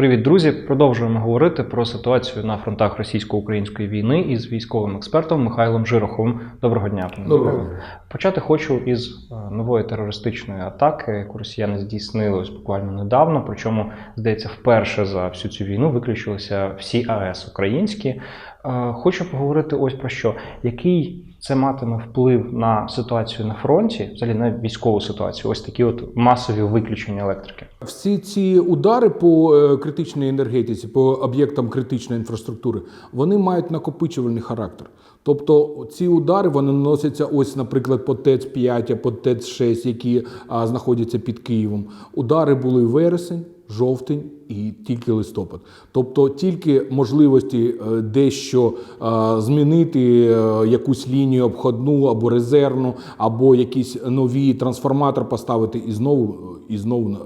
Привіт, друзі! Продовжуємо говорити про ситуацію на фронтах російсько-української війни із військовим експертом Михайлом Жироховим. Доброго дня. Доброго. Почати хочу із е, нової терористичної атаки, яку росіяни здійснили ось буквально недавно. Причому, здається, вперше за всю цю війну виключилися всі АЕС українські. Е, Хочу поговорити ось про що. Який це матиме вплив на ситуацію на фронті, взагалі на військову ситуацію? Ось такі от масові виключення електрики. Всі ці удари по е, критичній енергетиці, по об'єктам критичної інфраструктури, вони мають накопичувальний характер. Тобто ці удари вони наносяться ось, наприклад, по ТЕЦ 5 по ТЕЦ 6 які а, знаходяться під Києвом. Удари були вересень, жовтень і тільки листопад. Тобто тільки можливості е, дещо е, змінити е, якусь лінію обходну або резервну, або якийсь новий трансформатор поставити і знову і знову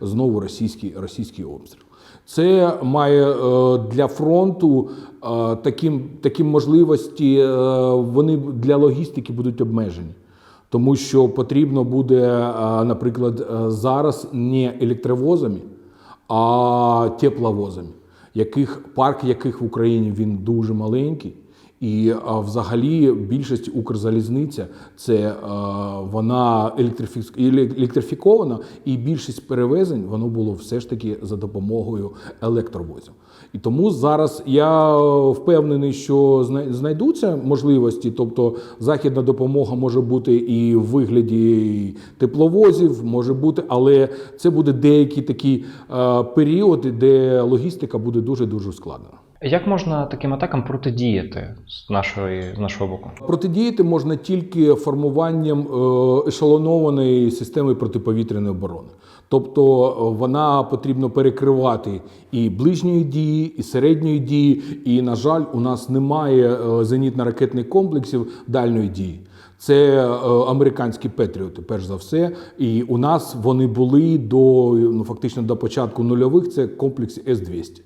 знову російський, російський обстріл. Це має для фронту таким, таким можливості, вони для логістики будуть обмежені. Тому що потрібно буде, наприклад, зараз не електровозами, а тепловозами, яких парк яких в Україні він дуже маленький. І взагалі більшість Укрзалізниця це а, вона електрифі- електрифікована, і більшість перевезень воно було все ж таки за допомогою електровозів. І тому зараз я впевнений, що зна- знайдуться можливості, тобто західна допомога може бути і в вигляді тепловозів, може бути, але це буде деякі такі е, періоди, де логістика буде дуже дуже складна. Як можна таким атакам протидіяти з нашої з нашого боку? Протидіяти можна тільки формуванням е, ешелонованої системи протиповітряної оборони. Тобто е, вона потрібно перекривати і ближньої дії, і середньої дії. І, на жаль, у нас немає е, зенітно-ракетних комплексів дальньої дії. Це американські петріоти, перш за все. І у нас вони були до ну фактично до початку нульових. Це комплекс С-200.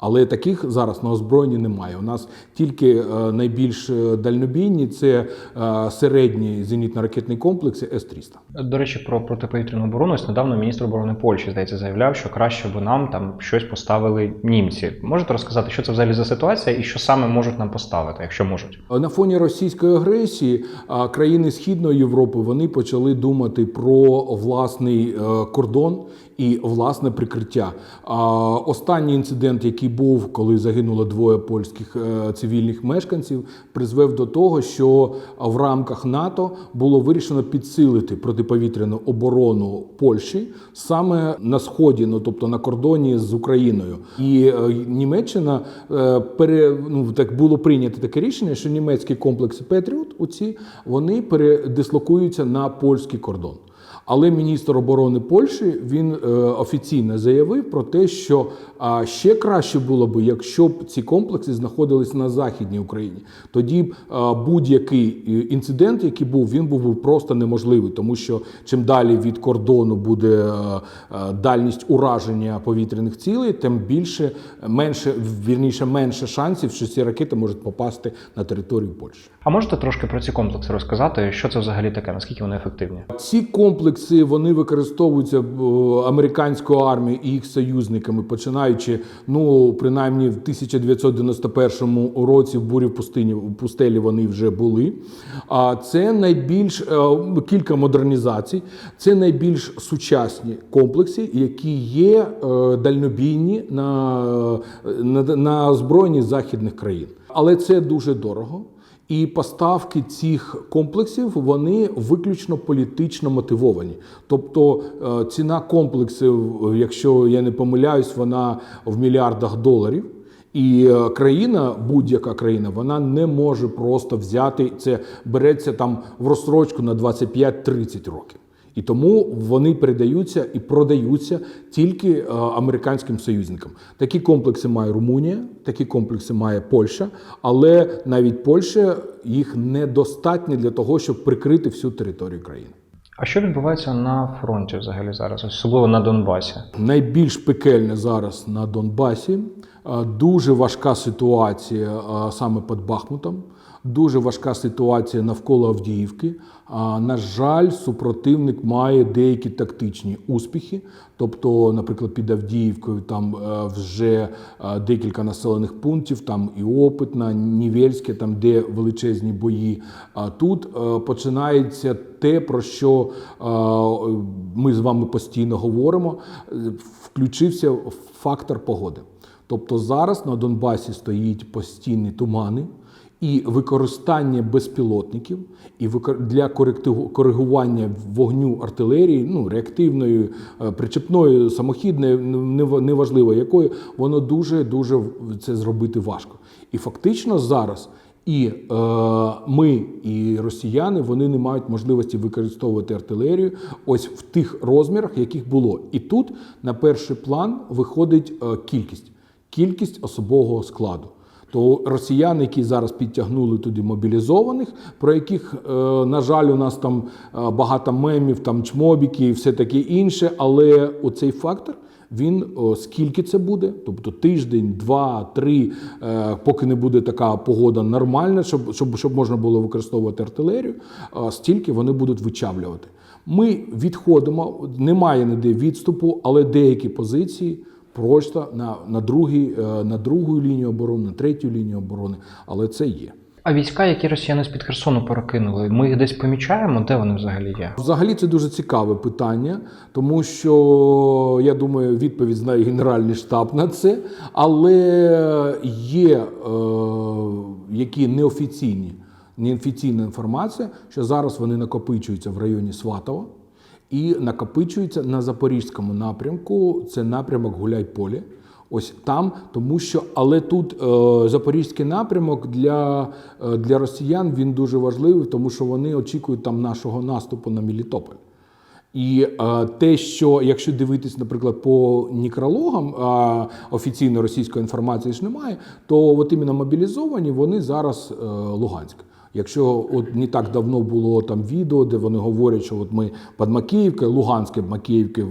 Але таких зараз на озброєнні немає. У нас тільки е, найбільш е, дальнобійні це е, середні зенітно-ракетні комплекси С-300. До речі, про протиповітряну оборону ось недавно міністр оборони Польщі здається заявляв, що краще би нам там щось поставили німці. Можете розказати, що це взагалі за ситуація і що саме можуть нам поставити, якщо можуть? На фоні російської агресії країни Східної Європи вони почали думати про власний кордон і власне прикриття. А, Останній інцидент, який був, коли загинуло двоє польських е, цивільних мешканців, призвев до того, що в рамках НАТО було вирішено підсилити протиповітряну оборону Польщі саме на сході, ну тобто на кордоні з Україною. І е, Німеччина е, пере, ну, так було прийнято таке рішення, що німецькі комплекси Петріот, оці вони передислокуються на польський кордон. Але міністр оборони Польщі він е, офіційно заявив про те, що ще краще було б, якщо б ці комплекси знаходились на західній Україні. Тоді б будь-який е, інцидент, який був, він був просто неможливий, тому що чим далі від кордону буде е, дальність ураження повітряних цілей, тим більше менше вірніше менше шансів, що ці ракети можуть попасти на територію Польщі. А можете трошки про ці комплекси розказати, що це взагалі таке, наскільки вони ефективні? Ці комплекси вони використовуються е, американською армією і їх союзниками, починаючи ну принаймні в 1991 році в бурі в пустині в пустелі вони вже були. А це найбільш е, кілька модернізацій. Це найбільш сучасні комплекси, які є е, дальнобійні на, на, на озброєнні західних країн. Але це дуже дорого. І поставки цих комплексів вони виключно політично мотивовані. Тобто е, ціна комплексів, якщо я не помиляюсь, вона в мільярдах доларів. І е, країна, будь-яка країна, вона не може просто взяти це, береться там в розстрочку на 25-30 років. І тому вони передаються і продаються тільки е, американським союзникам. Такі комплекси має Румунія, такі комплекси має Польща, але навіть Польща їх недостатньо для того, щоб прикрити всю територію країни. А що відбувається на фронті взагалі зараз, особливо на Донбасі? Найбільш пекельне зараз на Донбасі. Е, Дуже важка ситуація е, саме під Бахмутом. Дуже важка ситуація навколо Авдіївки. А, на жаль, супротивник має деякі тактичні успіхи. Тобто, наприклад, під Авдіївкою там е, вже е, декілька населених пунктів, там і Опитна, Нівельське, там де величезні бої. А тут е, починається те, про що ми з вами постійно говоримо. Включився фактор погоди. Тобто зараз на Донбасі стоїть постійні тумани. І використання безпілотників, і для коригування вогню артилерії, ну реактивної, е, причепної, самохідної, неважливо якої, воно дуже дуже це зробити важко. І фактично зараз і е, ми, і росіяни вони не мають можливості використовувати артилерію ось в тих розмірах, яких було. І тут на перший план виходить е, кількість, кількість особового складу. То росіяни, які зараз підтягнули туди мобілізованих, про яких, е, на жаль, у нас там е, багато мемів, там чмобіки і все таке інше, але оцей фактор. Він скільки це буде, тобто тиждень, два, три, е, поки не буде така погода нормальна, щоб, щоб, щоб можна було використовувати артилерію, стільки вони будуть вичавлювати. Ми відходимо, немає ніде відступу, але деякі позиції просто на, на, другій, е, на другу лінію оборони, на третю лінію оборони, але це є. А війська, які росіяни з під Херсону перекинули, ми їх десь помічаємо, де вони взагалі є? Взагалі це дуже цікаве питання, тому що я думаю, відповідь знає Генеральний штаб на це, але є е, які неофіційні, неофіційна інформація, що зараз вони накопичуються в районі Сватова і накопичуються на запорізькому напрямку. Це напрямок Гуляй-Поле. Ось там, тому що, але тут е, запорізький напрямок для, е, для росіян він дуже важливий, тому що вони очікують там нашого наступу на Мелітополь. І е, те, що якщо дивитись, наприклад, по некрологам, а офіційно російської інформації ж немає, то от іменно мобілізовані вони зараз е, Луганськ. Якщо от не так давно було там відео, де вони говорять, що от ми під Макіївкою, Луганське Макіївки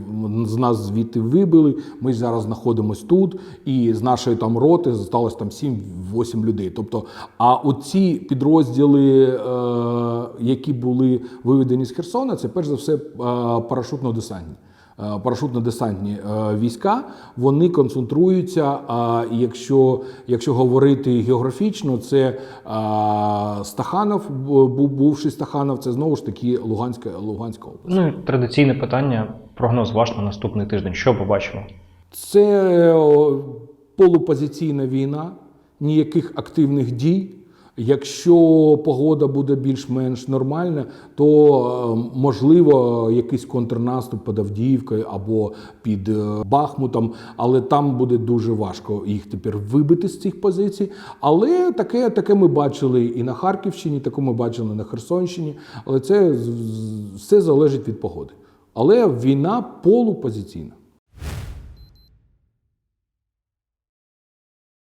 з нас звідти вибили. Ми зараз знаходимося тут, і з нашої там роти залишилось там 7-8 людей. Тобто, а оці підрозділи, е, які були виведені з Херсона, це перш за все е, парашутно-десантні. Е, Парашутно-десантні е, війська вони концентруються. А якщо, якщо говорити географічно, це е, Стаханов, бу- бувший Стаханов, це знову ж таки Луганська, Луганська область. Ну традиційне питання: прогноз ваш на наступний тиждень. Що побачимо? Це полупозиційна війна, ніяких активних дій. Якщо погода буде більш-менш нормальна, то е, можливо якийсь контрнаступ під Авдіївкою або під е, Бахмутом, але там буде дуже важко їх тепер вибити з цих позицій. Але таке, таке ми бачили і на Харківщині, таке ми бачили на Херсонщині. Але це все залежить від погоди. Але війна полупозиційна.